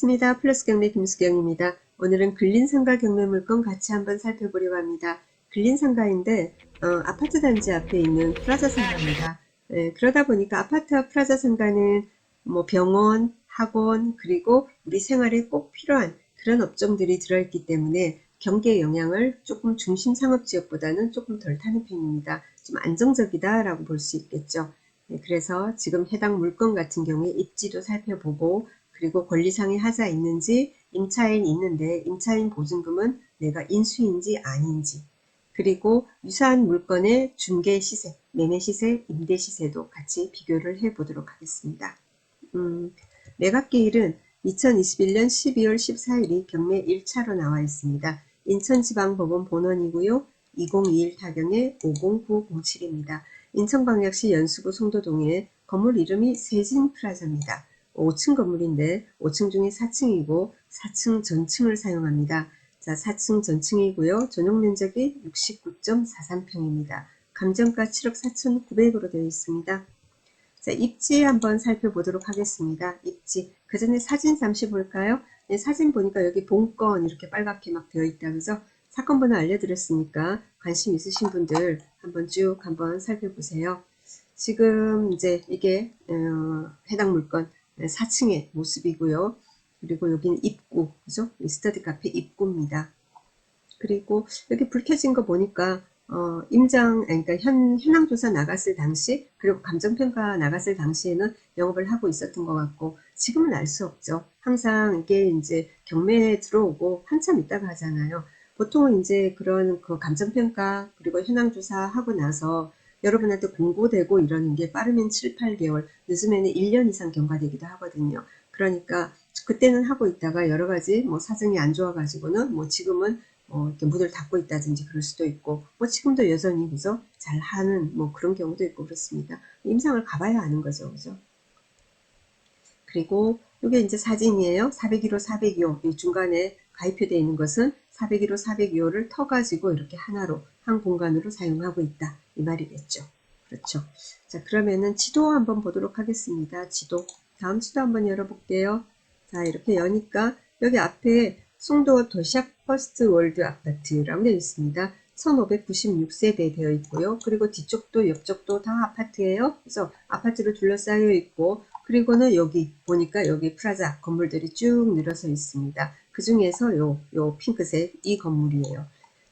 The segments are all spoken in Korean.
반갑습니다. 플러스 경매 김수경입니다. 오늘은 근린상가 경매 물건 같이 한번 살펴보려고 합니다. 근린상가인데 어, 아파트 단지 앞에 있는 프라자 상가입니다. 예, 그러다 보니까 아파트와 프라자 상가는 뭐 병원, 학원 그리고 우리 생활에 꼭 필요한 그런 업종들이 들어있기 때문에 경기의 영향을 조금 중심 상업 지역보다는 조금 덜 타는 편입니다. 좀 안정적이다라고 볼 수 있겠죠. 네, 그래서 지금 해당 물건 같은 경우에 입지도 살펴보고 그리고 권리상의 하자 있는지 임차인 있는데 임차인 보증금은 내가 인수인지 아닌지 그리고 유사한 물건의 중개 시세, 매매 시세, 임대 시세도 같이 비교를 해 보도록 하겠습니다. 음, 매각기일은 2021년 12월 14일이 경매 1차로 나와 있습니다. 인천지방법원 본원이고요. 2021 타경의 50907입니다. 인천광역시 연수구 송도동에 건물 이름이 세진프라자입니다. 5층 건물인데 5층 중에 4층이고 4층 전층을 사용합니다. 자, 4층 전층이고요. 전용 면적이 69.43평입니다. 감정가 7억 4,900으로 되어 있습니다. 자, 입지 한번 살펴보도록 하겠습니다. 입지. 그 전에 사진 잠시 볼까요? 네, 사진 보니까 여기 본건 이렇게 빨갛게 막 되어 있다. 그죠? 사건 번호 알려드렸으니까 관심 있으신 분들 한번 쭉 한번 살펴보세요. 지금 이제 이게 어, 해당 물건 4층의 모습이고요. 그리고 여기는 입구, 그죠? 스터디 카페 입구입니다. 그리고 여기 불 켜진 거 보니까 어, 임장, 그러니까 현, 현황조사 나갔을 당시, 그리고 감정평가 나갔을 당시에는 영업을 하고 있었던 것 같고, 지금은 알 수 없죠. 항상 이게 이제 경매에 들어오고 한참 있다가 하잖아요. 보통은 이제 그런 그 감정평가, 그리고 현황조사 하고 나서 여러분한테 공고되고 이러는 게 빠르면 7, 8개월, 늦으면 1년 이상 경과되기도 하거든요. 그러니까 그때는 하고 있다가 여러 가지 뭐 사정이 안 좋아가지고는 뭐 지금은 어, 이렇게 문을 닫고 있다든지 그럴 수도 있고, 뭐 지금도 여전히 그죠? 잘 하는 뭐 그런 경우도 있고 그렇습니다. 임상을 가봐야 아는 거죠, 그죠? 그리고 이게 이제 사진이에요. 401호, 402호. 이 중간에 가입표되어 있는 것은 401호, 402호를 터 가지고 이렇게 하나로 한 공간으로 사용하고 있다. 이 말이겠죠. 그렇죠. 자, 그러면은 지도 한번 보도록 하겠습니다. 지도. 다음 지도 한번 열어볼게요. 자, 이렇게 여니까 여기 앞에 송도 도시락 퍼스트 월드 아파트라고 되어 있습니다. 1596세대 되어 있고요. 그리고 뒤쪽도 옆쪽도 다 아파트예요. 그래서 아파트로 둘러싸여 있고 그리고는 여기 보니까 여기 프라자 건물들이 쭉 늘어서 있습니다. 그 중에서 요, 요 핑크색 이 건물이에요.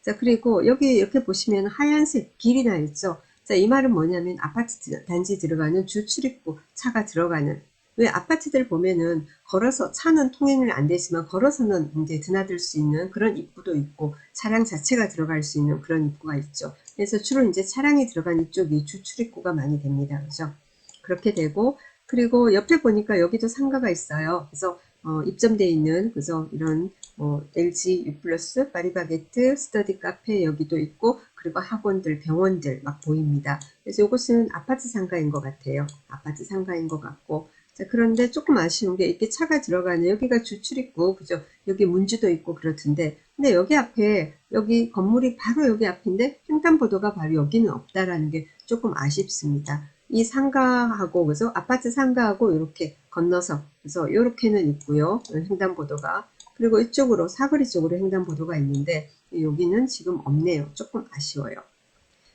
자, 그리고 여기 이렇게 보시면 하얀색 길이 나 있죠. 자, 이 말은 뭐냐면 아파트 단지 들어가는 주 출입구 차가 들어가는 왜 아파트들 보면은 걸어서 차는 통행을 안 되지만 걸어서는 이제 드나들 수 있는 그런 입구도 있고 차량 자체가 들어갈 수 있는 그런 입구가 있죠. 그래서 주로 이제 차량이 들어간 이쪽이 주 출입구가 많이 됩니다. 그죠? 그렇게 되고 그리고 옆에 보니까 여기도 상가가 있어요. 그래서 어, 입점되어 있는 그죠 이런 뭐 LG U 파리바게트, 스터디 카페 여기도 있고 그리고 학원들, 병원들 막 보입니다. 그래서 이것은 아파트 상가인 것 같아요. 아파트 상가인 것 같고 자, 그런데 조금 아쉬운 게 이렇게 차가 들어가는 여기가 주출입구, 그죠? 여기 문주도 있고 그렇던데, 근데 여기 앞에, 여기 건물이 바로 여기 앞인데 횡단보도가 바로 여기는 없다라는 게 조금 아쉽습니다. 이 상가하고, 그죠? 아파트 상가하고 이렇게 건너서, 그래서 이렇게는 있고요. 횡단보도가. 그리고 이쪽으로, 사거리 쪽으로 횡단보도가 있는데, 여기는 지금 없네요. 조금 아쉬워요.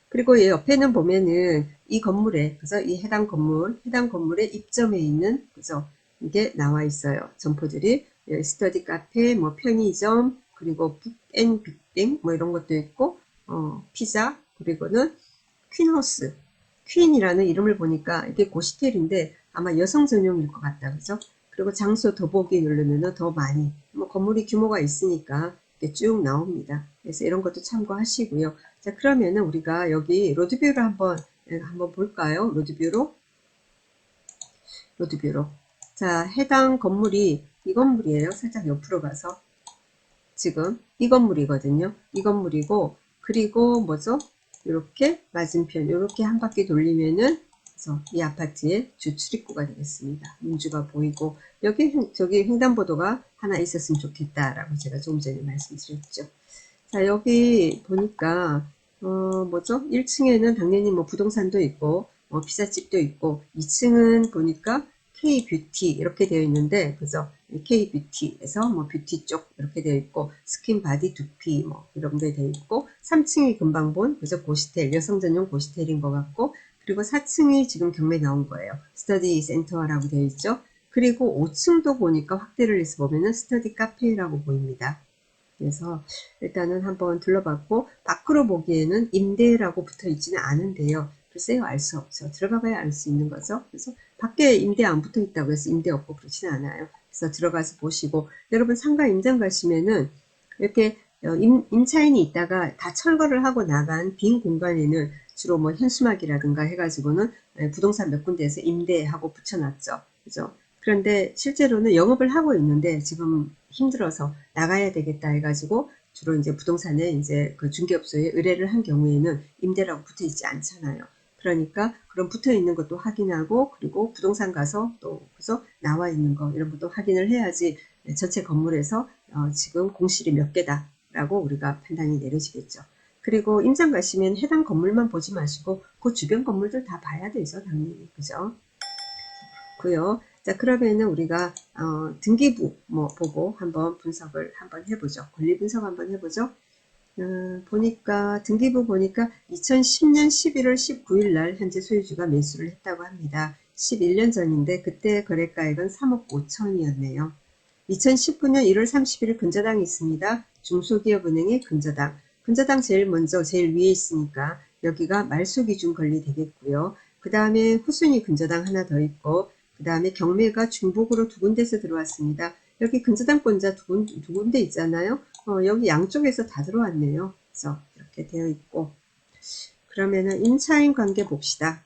그리고 이 옆에는 보면은 이 건물에 그래서 이 해당 건물 해당 건물의 입점에 있는 그죠 이게 나와 있어요 점포들이 스터디 카페 뭐 편의점 그리고 북앤 빅뱅 뭐 이런 것도 있고 어 피자 그리고는 퀸하우스 퀸이라는 이름을 보니까 이게 고시텔인데 아마 여성 전용일 것 같다 그죠 그리고 장소 더보기 누르면은 더 많이 뭐 건물이 규모가 있으니까 쭉 나옵니다 그래서 이런 것도 참고하시고요 자, 그러면은 우리가 여기 로드뷰를 한번, 예, 한번 볼까요? 로드뷰로. 로드뷰로. 자, 해당 건물이 이 건물이에요. 살짝 옆으로 가서. 지금 이 건물이거든요. 이 건물이고, 그리고 뭐죠? 이렇게 맞은편, 이렇게 한 바퀴 돌리면은 그래서 이 아파트의 주 출입구가 되겠습니다. 문주가 보이고 여기 저기 횡단보도가 하나 있었으면 좋겠다라고 제가 조금 전에 말씀드렸죠. 자 여기 보니까 어, 뭐죠? 1층에는 당연히 뭐 부동산도 있고, 뭐 피자집도 있고, 2층은 보니까 K-뷰티 이렇게 되어 있는데 그죠? K-뷰티에서 뭐 뷰티 쪽 이렇게 되어 있고 스킨 바디 두피 뭐 이런 게 되어 있고 3층이 금방 본 그죠? 고시텔 여성 전용 고시텔인 것 같고 그리고 4층이 지금 경매 나온 거예요. 스터디 센터라고 되어 있죠. 그리고 5층도 보니까 확대를 해서 보면은 스터디 카페라고 보입니다. 그래서 일단은 한번 둘러봤고 밖으로 보기에는 임대라고 붙어 있지는 않은데요. 글쎄요 알 수 없죠. 들어가 봐야 알 수 있는 거죠. 그래서 밖에 임대 안 붙어 있다고 해서 임대 없고 그렇지는 않아요. 그래서 들어가서 보시고 여러분 상가 임장 가시면은 이렇게 어, 임, 임차인이 있다가 다 철거를 하고 나간 빈 공간에는 주로 뭐 현수막이라든가 해가지고는 예, 부동산 몇 군데에서 임대하고 붙여놨죠. 그죠? 그런데 실제로는 영업을 하고 있는데 지금 힘들어서 나가야 되겠다 해가지고 주로 이제 부동산에 이제 그 중개업소에 의뢰를 한 경우에는 임대라고 붙어 있지 않잖아요. 그러니까 그런 붙어 있는 것도 확인하고 그리고 부동산 가서 또 그래서 나와 있는 거 이런 것도 확인을 해야지 전체 건물에서 어, 지금 공실이 몇 개다라고 우리가 판단이 내려지겠죠. 그리고 임장 가시면 해당 건물만 보지 마시고 그 주변 건물들 다 봐야 되죠, 당연히 그죠? 고요. 자 그러면은 우리가 어, 등기부 뭐 보고 한번 분석을 한번 해보죠. 권리 분석 한번 해보죠. 음, 보니까 등기부 보니까 2010년 11월 19일 날 현재 소유주가 매수를 했다고 합니다. 11년 전인데 그때 거래가액은 3억 5천이었네요. 2019년 1월 31일 근저당이 있습니다. 중소기업은행의 근저당. 근저당 제일 먼저 제일 위에 있으니까 여기가 말소 기준 권리 되겠고요. 그 다음에 후순위 근저당 하나 더 있고 그 다음에 경매가 중복으로 두 군데서 들어왔습니다. 여기 근저당권자 두, 군, 두 군데 있잖아요. 어, 여기 양쪽에서 다 들어왔네요. 그래서 이렇게 되어 있고 그러면은 임차인 관계 봅시다.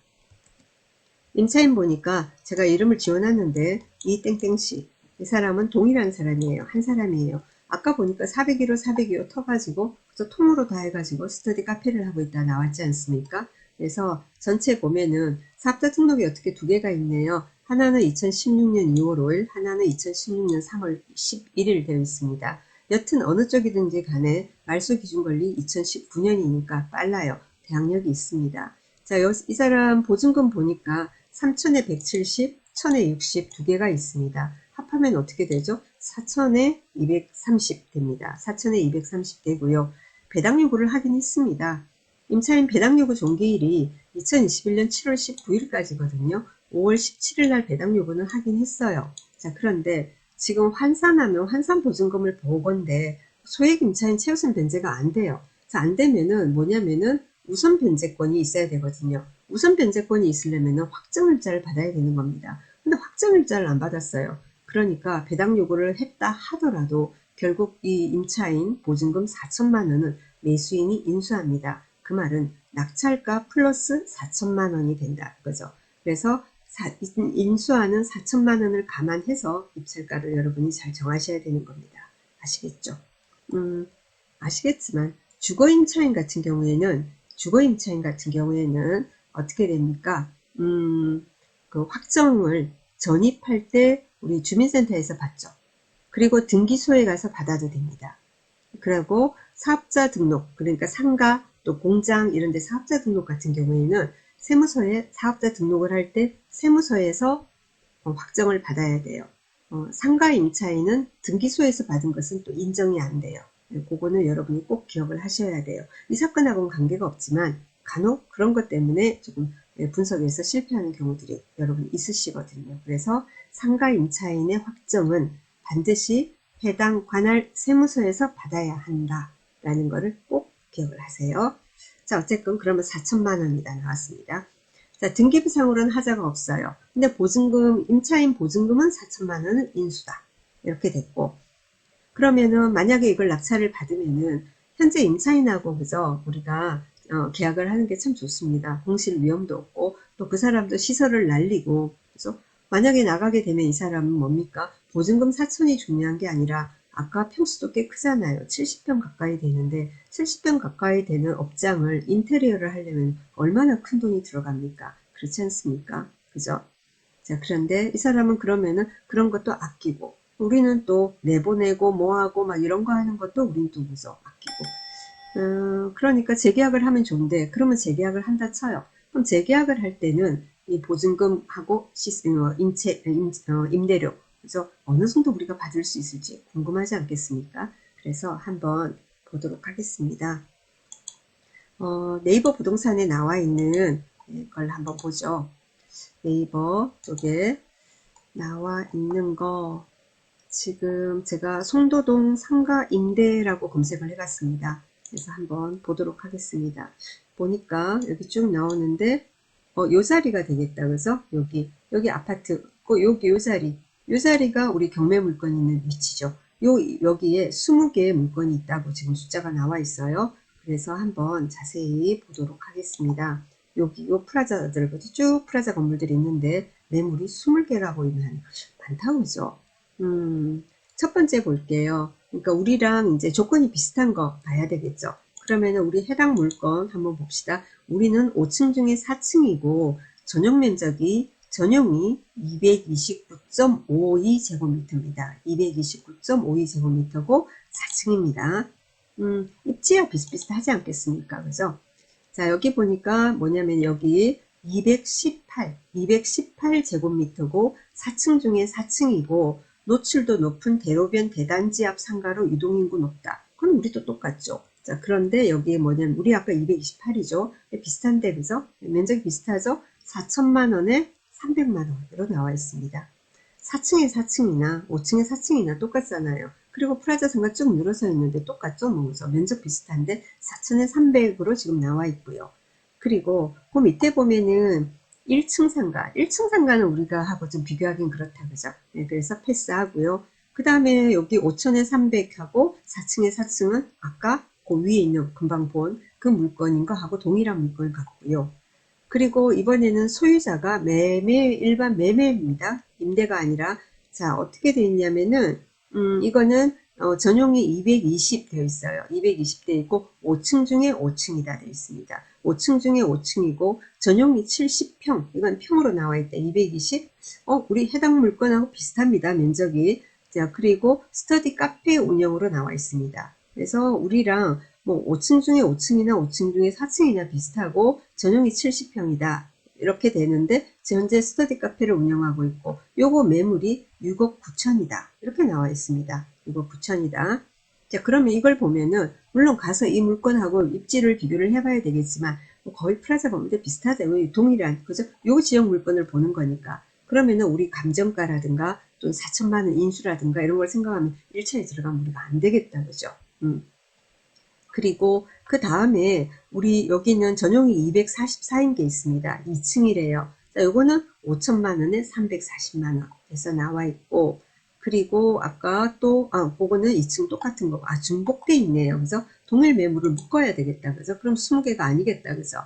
임차인 보니까 제가 이름을 지어놨는데 이 땡땡씨 이 사람은 동일한 사람이에요. 한 사람이에요. 아까 보니까 401호 402호 터가지고 그래서 통으로 다 해가지고 스터디 카페를 하고 있다 나왔지 않습니까? 그래서 전체 보면은 사업자 등록이 어떻게 두 개가 있네요. 하나는 2016년 2월 5일, 하나는 2016년 3월 11일 되어 있습니다. 여튼 어느 쪽이든지 간에 말소 기준 권리 2019년이니까 빨라요. 대항력이 있습니다. 자, 이 사람 보증금 보니까 3천에 170, 1000에 60 두 개가 있습니다. 합하면 어떻게 되죠? 4천에 230 됩니다. 4천에 230 되고요. 배당 요구를 하긴 했습니다. 임차인 배당 요구 종기일이 2021년 7월 19일까지거든요. 5월 17일 날 배당 요구는 하긴 했어요. 자, 그런데 지금 환산하면 환산 보증금을 보건데 소액 임차인 최우선 변제가 안 돼요. 자, 안 되면은 뭐냐면은 우선 변제권이 있어야 되거든요. 우선 변제권이 있으려면은 확정일자를 받아야 되는 겁니다. 근데 확정일자를 안 받았어요. 그러니까 배당 요구를 했다 하더라도 결국 이 임차인 보증금 4천만 원은 매수인이 인수합니다. 그 말은 낙찰가 플러스 4천만 원이 된다. 그죠? 그래서 인수하는 4천만 원을 감안해서 입찰가를 여러분이 잘 정하셔야 되는 겁니다. 아시겠죠? 음, 아시겠지만 주거임차인 같은 경우에는 주거임차인 같은 경우에는 어떻게 됩니까? 음, 그 확정을 전입할 때 우리 주민센터에서 받죠. 그리고 등기소에 가서 받아도 됩니다. 그리고 사업자 등록, 그러니까 상가 또 공장 이런 데 사업자 등록 같은 경우에는 세무서에 사업자 등록을 할 때 세무서에서 어, 확정을 받아야 돼요. 어, 상가 임차인은 등기소에서 받은 것은 또 인정이 안 돼요. 네, 그거는 여러분이 꼭 기억을 하셔야 돼요. 이 사건하고는 관계가 없지만 간혹 그런 것 때문에 조금 예, 분석에서 실패하는 경우들이 여러분 있으시거든요. 그래서 상가 임차인의 확정은 반드시 해당 관할 세무서에서 받아야 한다라는 것을 꼭 기억을 하세요. 자, 어쨌든 그러면 4천만 원이다 나왔습니다. 자, 등기부상으로는 하자가 없어요. 근데 보증금, 임차인 보증금은 4천만 원은 인수다. 이렇게 됐고. 그러면은 만약에 이걸 낙찰을 받으면은 현재 임차인하고 그죠? 우리가 어, 계약을 하는 게 참 좋습니다. 공실 위험도 없고 또 그 사람도 시설을 날리고 그래서 만약에 나가게 되면 이 사람은 뭡니까? 보증금 4천이 중요한 게 아니라 아까 평수도 꽤 크잖아요. 70평 가까이 되는데 70평 가까이 되는 업장을 인테리어를 하려면 얼마나 큰 돈이 들어갑니까? 그렇지 않습니까? 그죠? 자, 그런데 이 사람은 그러면은 그런 것도 아끼고 우리는 또 내보내고 뭐하고 막 이런 거 하는 것도 우린 또 무서 아끼고 음, 그러니까 재계약을 하면 좋은데 그러면 재계약을 한다 쳐요. 그럼 재계약을 할 때는 이 보증금하고 시, 어, 임채, 임, 어, 임대료 그래서 어느 정도 우리가 받을 수 있을지 궁금하지 않겠습니까? 그래서 한번 보도록 하겠습니다. 어, 네이버 부동산에 나와 있는 걸 한번 보죠. 네이버 쪽에 나와 있는 거 지금 제가 송도동 상가 임대라고 검색을 해봤습니다. 그래서 한번 보도록 하겠습니다. 보니까 여기 쭉 나오는데 어, 요 자리가 되겠다. 그래서 여기 여기 아파트 그 여기 요 자리 요 자리가 우리 경매 물건이 있는 위치죠. 요 여기에 20개의 물건이 있다고 지금 숫자가 나와 있어요. 그래서 한번 자세히 보도록 하겠습니다. 여기 요 프라자들 쭉 프라자 건물들이 있는데 매물이 20개라고 있는 그죠? 음, 첫 번째 볼게요. 그러니까 우리랑 이제 조건이 비슷한 거 봐야 되겠죠. 그러면 우리 해당 물건 한번 봅시다. 우리는 5층 중에 4층이고 전용 면적이 전용이 229.52제곱미터입니다. 229.52제곱미터고 4층입니다. 음, 입지와 비슷비슷하지 않겠습니까? 그죠? 자, 여기 보니까 뭐냐면 여기 218, 218제곱미터고 4층 중에 4층이고 노출도 높은 대로변 대단지 앞 상가로 유동인구 높다. 그건 우리도 똑같죠. 자, 그런데 여기에 뭐냐면 우리 아까 228이죠. 비슷한데 그죠? 면적이 비슷하죠? 4천만 원에 300만 원으로 나와 있습니다. 4층에 4층이나 5층에 4층이나 똑같잖아요. 그리고 프라자 상가 쭉 늘어서 있는데 똑같죠? 뭐 그죠? 면적 비슷한데 4천에 300으로 지금 나와 있고요. 그리고 그 밑에 보면은 1층 상가, 1층 상가는 우리가 하고 좀 비교하긴 그렇다 그죠? 네, 그래서 패스하고요. 그 다음에 여기 5천에 300하고 4층에 4층은 아까 그 위에 있는 금방 본 그 물건인 거 하고 동일한 물건 같고요. 그리고 이번에는 소유자가 매매 일반 매매입니다. 임대가 아니라 자 어떻게 되어 있냐면은 음, 이거는 어, 전용이 220 되어 있어요. 220 되어 있고 5층 중에 5층이다 되어 있습니다. 5층 중에 5층이고 전용이 70평 이건 평으로 나와 있다. 220 어, 우리 해당 물건하고 비슷합니다. 면적이 자 그리고 스터디 카페 운영으로 나와 있습니다. 그래서 우리랑 뭐 5층 중에 5층이나 5층 중에 4층이나 비슷하고 전용이 70평이다. 이렇게 되는데 현재 스터디 카페를 운영하고 있고 요거 매물이 6억 9천이다. 이렇게 나와 있습니다. 6억 9천이다. 자 그러면 이걸 보면은 물론 가서 이 물건하고 입지를 비교를 해봐야 되겠지만 뭐 거의 프라자 건물들 비슷하다. 동일한 그죠? 요 지역 물건을 보는 거니까 그러면은 우리 감정가라든가 또 4천만 원 인수라든가 이런 걸 생각하면 1차에 들어가면 우리가 안 되겠다 그죠? 음. 그리고 그 다음에 우리 여기는 전용이 244인 게 있습니다. 2층이래요. 자, 요거는 5천만 원에 340만 원 에서 나와 있고 그리고 아까 또, 아, 그거는 2층 똑같은 거. 아, 중복돼 있네요. 그래서 동일 매물을 묶어야 되겠다. 그죠? 그럼 20개가 아니겠다. 그죠?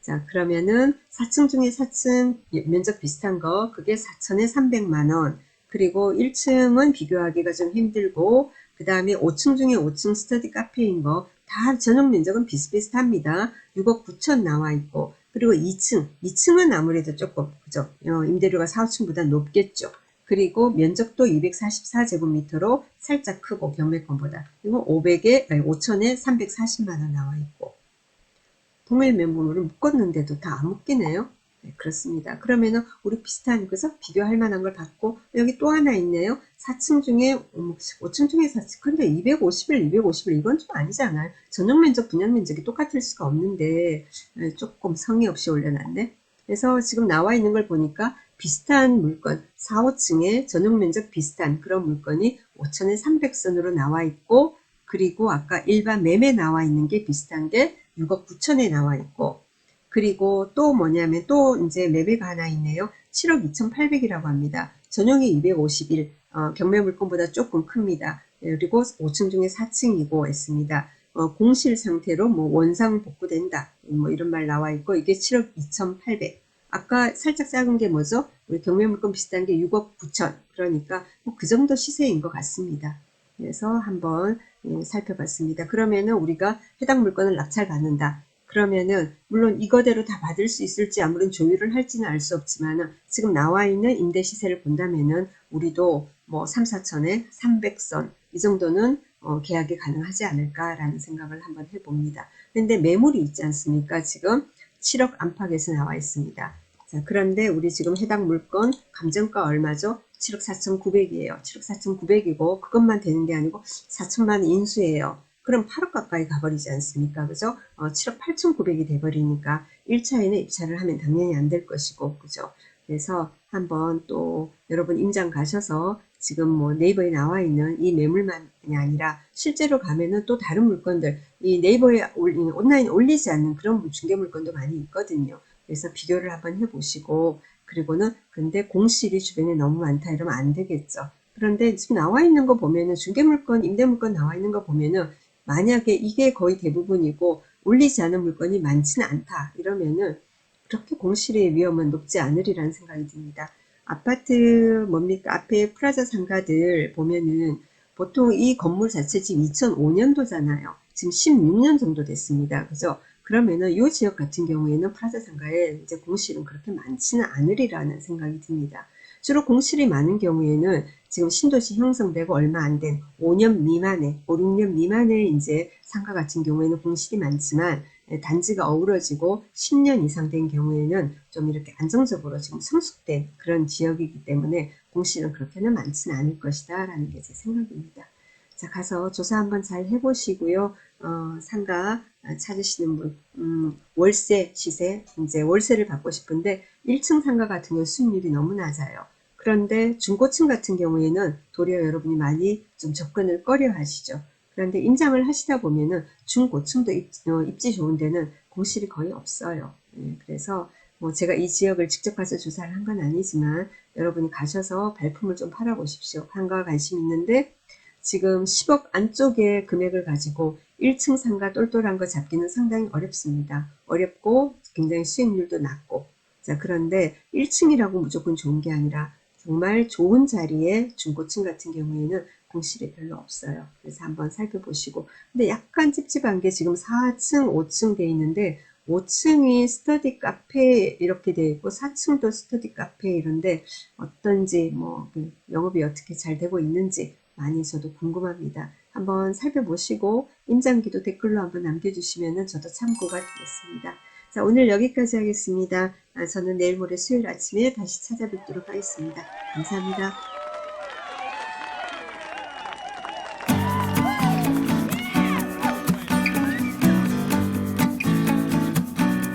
자, 그러면은 4층 중에 4층 면적 비슷한 거, 그게 4천에 300만 원. 그리고 1층은 비교하기가 좀 힘들고, 그 다음에 5층 중에 5층 스터디 카페인 거, 다 전용 면적은 비슷비슷합니다. 6억 9천 나와 있고 그리고 2층, 2층은 아무래도 조금 그죠? 어, 임대료가 4, 5층보다 높겠죠. 그리고 면적도 244제곱미터로 살짝 크고 경매권보다 그리고 500에 5천에 340만 원 나와 있고 동일 매물을 묶었는데도 다 안 묶이네요. 네, 그렇습니다. 그러면은 우리 비슷한 그래서 비교할 만한 걸 받고 여기 또 하나 있네요. 4층 중에 5층 중에 4층 근데 250일 250일 이건 좀 아니잖아요. 전용 면적 분양 면적이 똑같을 수가 없는데 네, 조금 성의 없이 올려놨네. 그래서 지금 나와 있는 걸 보니까 비슷한 물건 4, 5층에 전용 면적 비슷한 그런 물건이 5천에 300선으로 나와 있고 그리고 아까 일반 매매 나와 있는 게 비슷한 게 6억 9천에 나와 있고 그리고 또 뭐냐면 또 이제 매매가 하나 있네요. 7억 2,800이라고 합니다. 전용이 251, 어, 경매 물건보다 조금 큽니다. 그리고 5층 중에 4층이고 있습니다. 어, 공실 상태로 뭐 원상 복구된다. 뭐 이런 말 나와 있고 이게 7억 2,800. 아까 살짝 작은 게 뭐죠? 우리 경매 물건 비슷한 게 6억 9천. 그러니까 뭐 그 정도 시세인 것 같습니다. 그래서 한번 예, 살펴봤습니다. 그러면은 우리가 해당 물건을 낙찰 받는다. 그러면은 물론 이거대로 다 받을 수 있을지 아무런 조율을 할지는 알 수 없지만 지금 나와 있는 임대 시세를 본다면은 우리도 뭐 3, 4천에 300선 이 정도는 어, 계약이 가능하지 않을까라는 생각을 한번 해봅니다. 근데 매물이 있지 않습니까? 지금 7억 안팎에서 나와 있습니다. 자, 그런데 우리 지금 해당 물건 감정가 얼마죠? 7억 4,900이에요. 7억 4,900이고 그것만 되는 게 아니고 4천만 인수예요. 그럼 8억 가까이 가버리지 않습니까? 그죠? 어, 7억 8,900이 돼버리니까 1차에는 입찰을 하면 당연히 안 될 것이고, 그죠? 그래서 한번 또 여러분 임장 가셔서 지금 뭐 네이버에 나와 있는 이 매물만이 아니라 실제로 가면은 또 다른 물건들, 이 네이버에 온라인 올리지 않는 그런 중개 물건도 많이 있거든요. 그래서 비교를 한번 해보시고, 그리고는 근데 공실이 주변에 너무 많다 이러면 안 되겠죠. 그런데 지금 나와 있는 거 보면은 중개물건, 임대물건 나와 있는 거 보면은 만약에 이게 거의 대부분이고 올리지 않은 물건이 많지는 않다 이러면은 그렇게 공실의 위험은 높지 않으리라는 생각이 듭니다. 아파트 뭡니까 앞에 프라자 상가들 보면은 보통 이 건물 자체 지금 2005년도잖아요. 지금 16년 정도 됐습니다. 그죠? 그러면은 이 지역 같은 경우에는 프라자 상가에 이제 공실은 그렇게 많지는 않으리라는 생각이 듭니다. 주로 공실이 많은 경우에는 지금 신도시 형성되고 얼마 안 된 5년 미만의, 5, 6년 미만의 이제 상가 같은 경우에는 공실이 많지만 예, 단지가 어우러지고 10년 이상 된 경우에는 좀 이렇게 안정적으로 지금 성숙된 그런 지역이기 때문에 공실은 그렇게는 많지는 않을 것이다 라는 게 제 생각입니다. 자, 가서 조사 한번 잘 해보시고요. 어, 상가 찾으시는 분, 음, 월세 시세, 이제 월세를 받고 싶은데 1층 상가 같은 경우 수익률이 너무 낮아요. 그런데 중고층 같은 경우에는 도리어 여러분이 많이 좀 접근을 꺼려 하시죠. 그런데 임장을 하시다 보면은 중고층도 입, 어, 입지 좋은 데는 공실이 거의 없어요. 예, 그래서 뭐 제가 이 지역을 직접 가서 조사를 한 건 아니지만 여러분이 가셔서 발품을 좀 팔아보십시오. 한가 관심 있는데 지금 10억 안쪽의 금액을 가지고 1층 상가 똘똘한 거 잡기는 상당히 어렵습니다. 어렵고 굉장히 수익률도 낮고 자 그런데 1층이라고 무조건 좋은 게 아니라 정말 좋은 자리에 중고층 같은 경우에는 공실이 별로 없어요. 그래서 한번 살펴보시고 근데 약간 찝찝한 게 지금 4층, 5층 돼 있는데 5층이 스터디 카페 이렇게 돼 있고 4층도 스터디 카페 이런데 어떤지 뭐그 영업이 어떻게 잘 되고 있는지 많이 저도 궁금합니다. 한번 살펴보시고 임장기도 댓글로 한번 남겨주시면 저도 참고가 되겠습니다. 자 오늘 여기까지 하겠습니다. 아, 저는 내일 모레 수요일 아침에 다시 찾아뵙도록 하겠습니다. 감사합니다.